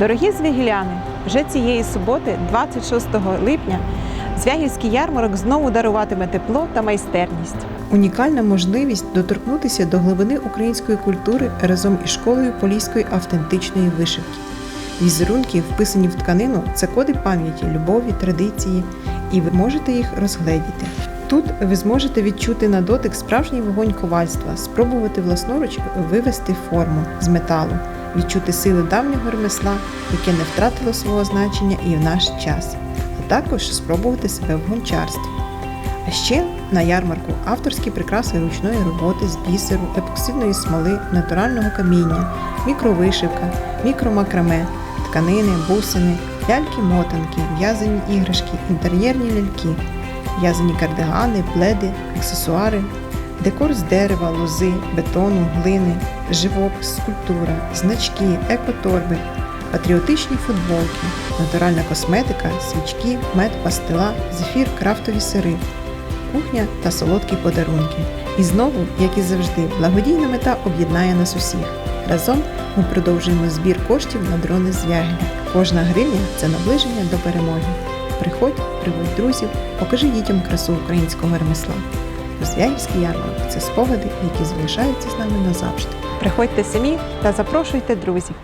Дорогі звігіляни, вже цієї суботи, 26 липня, Звягільський ярмарок знову даруватиме тепло та майстерність. Унікальна можливість доторкнутися до глибини української культури разом із школою поліської автентичної вишивки. Візерунки, вписані в тканину, це коди пам'яті, любові, традиції, і ви можете їх розгледіти. Тут ви зможете відчути на дотик справжній вогонь ковальства, спробувати власноруч вивести форму з металу, відчути сили давнього ремесла, яке не втратило свого значення і в наш час, а також спробувати себе в гончарстві. А ще на ярмарку авторські прикраси ручної роботи з бісеру, епоксидної смоли, натурального каміння, мікровишивка, мікромакраме, тканини, бусини, ляльки-мотанки, в'язані іграшки, інтер'єрні ляльки, в'язані кардигани, пледи, аксесуари, декор з дерева, лози, бетону, глини, живопис, скульптура, значки, екоторби, патріотичні футболки, натуральна косметика, свічки, мед, пастила, зефір, крафтові сири, кухня та солодкі подарунки. І знову, як і завжди, благодійна мета об'єднає нас усіх. Разом ми продовжуємо збір коштів на дрони з Ягеля. Кожна гривня це наближення до перемоги. Приходь, приводь друзів, покажи дітям красу українського ремесла. Звягільський ярмарок це спогади, які залишаються з нами назавжди. Приходьте самі та запрошуйте друзів.